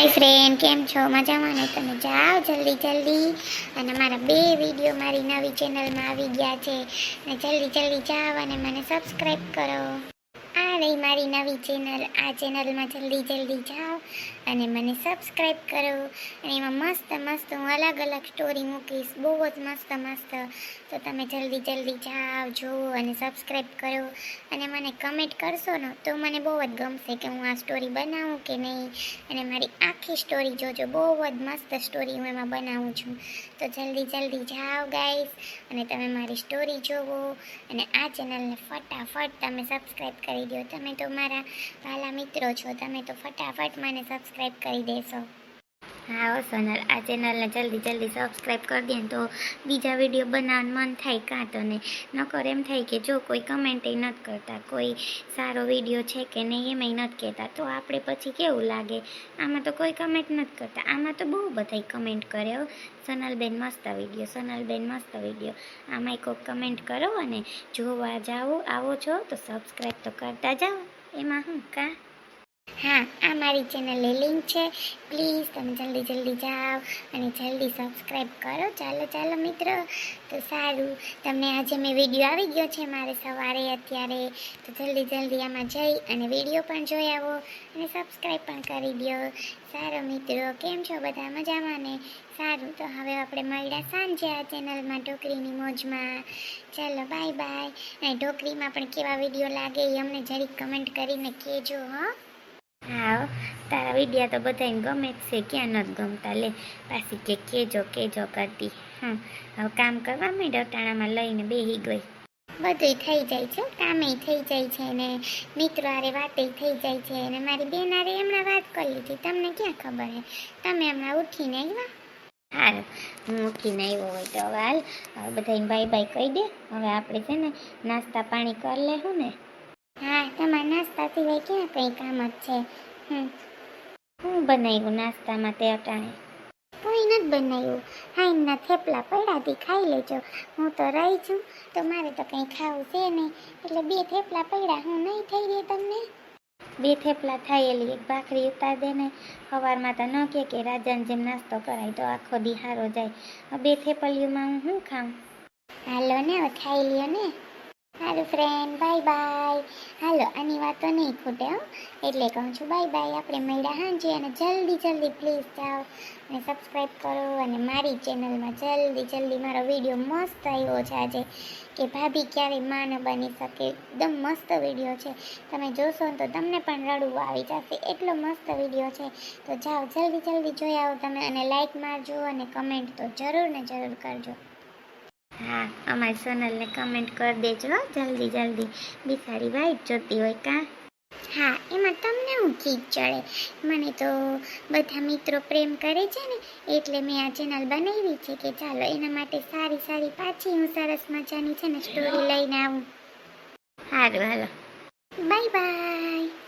હાય friend કેમ છો? મજામાં? ને તમે જાઓ જલ્દી જલ્દી. અને મારા બે વીડિયો મારી નવી ચેનલમાં આવી ગયા છે. અને જલ્દી જલ્દી જાઓ અને મને સબસ્ક્રાઈબ કરો. રહી મારી નવી ચેનલ આ ચેનલમાં જલ્દી જલ્દી જાઓ અને મને સબસ્ક્રાઈબ કરો. અને એમાં મસ્ત મસ્ત હું અલગ અલગ સ્ટોરી મૂકીશ, બહુ જ મસ્ત મસ્ત. તો તમે જલ્દી જલ્દી જાઓ જુઓ અને સબસ્ક્રાઈબ કરો. અને મને કમેન્ટ કરશો ને, તો મને બહુ જ ગમશે કે હું આ સ્ટોરી બનાવું કે નહીં. અને મારી આખી સ્ટોરી જોજો, બહુ જ મસ્ત સ્ટોરી હું એમાં બનાવું છું. તો જલ્દી જલ્દી જાઓ ગાઈસ અને તમે મારી સ્ટોરી જોવો. અને આ ચેનલને ફટાફટ તમે સબસ્ક્રાઈબ કરી દો. તમે તો મારા વાલા મિત્રો છો. તમે તો ફટાફટ મને સબસ્ક્રાઈબ કરી દેશો. હા હો સોનલ. આ ચેનલને જલ્દી જલ્દી સબસ્ક્રાઈબ કરી દે તો બીજા વીડિયો બનાવવાનું મન થાય કાં તો ને નકર એમ થાય કે જો કોઈ કમેન્ટે નથી કરતા, કોઈ સારો વીડિયો છે કે નહીં એમાંય નથી કહેતા, તો આપણે પછી કેવું લાગે? આમાં તો કોઈ કમેન્ટ નથી કરતા. આમાં તો બહુ બધાય કમેન્ટ કરે હો. સોનલબેન મસ્ત વીડિયો સોનલબેન મસ્ત વીડિયો આમાં કોઈક કમેન્ટ કરો અને જોવા જાઓ, આવો છો તો સબસ્ક્રાઈબ તો કરતા જાઓ. એમાં હું કાં? હા, આ મારી ચેનલની લિંક છે. પ્લીઝ તમે જલ્દી જલ્દી જાઓ અને જલ્દી સબસ્ક્રાઈબ કરો. ચાલો ચાલો મિત્રો. તો સારું, તમને આજે મેં વીડિયો આવી ગયો છે મારે સવારે અત્યારે. તો જલ્દી જલ્દી આમાં જઈ અને વીડિયો પણ જોઈ આવો અને સબસ્ક્રાઈબ પણ કરી દો. સારો મિત્રો, કેમ છો? બધા મજામાં ને? સારું, તો હવે આપણે મળ્યા સાંજે આ ચેનલમાં ઢોકરીની મોજમાં. ચાલો બાય બાય અને ઢોકરીમાં પણ કેવા વીડિયો લાગે એ અમને જરીક કમેન્ટ કરીને કહેજો, હો. હા તારા વિડિયા તો બધાને ગમે જ છે, ક્યાં નથી ગમતા? લે, પાછી કે કેજો કેજો કરતી. હા હવે કામ કરવા માંડ, અટાણામાં લઈને બેહી ગઈ. બધું થઈ જાય છે કામે થઈ જાય છે ને, મિત્રો આરે વાતે થઈ જાય છે ને, મારી બેન આરે હમણાં વાત કરી લીધી. તમને ક્યાં ખબર હે? તમે હમણાં ઉઠીને આવ્યા? હારું હું ઉઠીને આવ્યો હોય તો હાલ, હવે બધાને બાય બાય કહી દે. હવે આપણે છે ને, નાસ્તા પાણી કરી લેવું ને. નાસ્તા સિવાય ક્યાં કંઈ કામ જ છે. હમ. હું બનાવ્યું નાસ્તામાં તે અટાણે. કંઈ નથી બનાવ્યું. હાઈના થેપલા પડ્યાથી ખાઈ લેજો. હું તો રહી છું. તો મારે તો કંઈ ખાવું છે નહીં. એટલે બે થેપલા પડ્યા. હું નહીં થઈ રહી તમને? બે થેપલા થાયેલી એક ભાખરી ઉતાર દે ને. સવારમાં તો ન કે કે રાજાને જેમ નાસ્તો કરાય તો આખો દી હારો જાય બે થેપલીઓમાં હું શું ખાઉં? હાલો ને હવે ખાઈ લ્યો ને. સારું ફ્રેન્ડ બાય બાય હાલો આની વાતો નહીં ખૂટે, હો. એટલે કહું છું બાય બાય આપણે મળ્યા હાંજે અને જલ્દી જલ્દી પ્લીઝ જાઓ અને સબસ્ક્રાઈબ કરો અને મારી ચેનલમાં જલ્દી જલ્દી મારો વીડિયો મસ્ત આવ્યો છે આજે. કે ભાભી ક્યારેયમાં ન બની શકે. એકદમ મસ્ત વીડિયો છે. તમે જોશો તો તમને પણ રડવું આવી જશે. એટલો મસ્ત વીડિયો છે. તો જાઓ, જલ્દી જલ્દી જોઈ આવો તમે અને લાઇક મારજો અને કમેન્ટ તો જરૂર ને જરૂર કરજો. હા. અમારી સોનલને કમેન્ટ કરી દેજો જલ્દી જલ્દી. બિચારી વાઈટ જોતી હોય કાં? હા એમાં તમને હું ખીચ ચડે? મને તો બધા મિત્રો પ્રેમ કરે છે ને એટલે મેં આ ચેનલ બનાવી છે કે ચાલો એના માટે સારી સારી પાછી હું સરસ મજાની છે ને સ્ટોરી લઈને આવું. સારું હાલો. Bye bye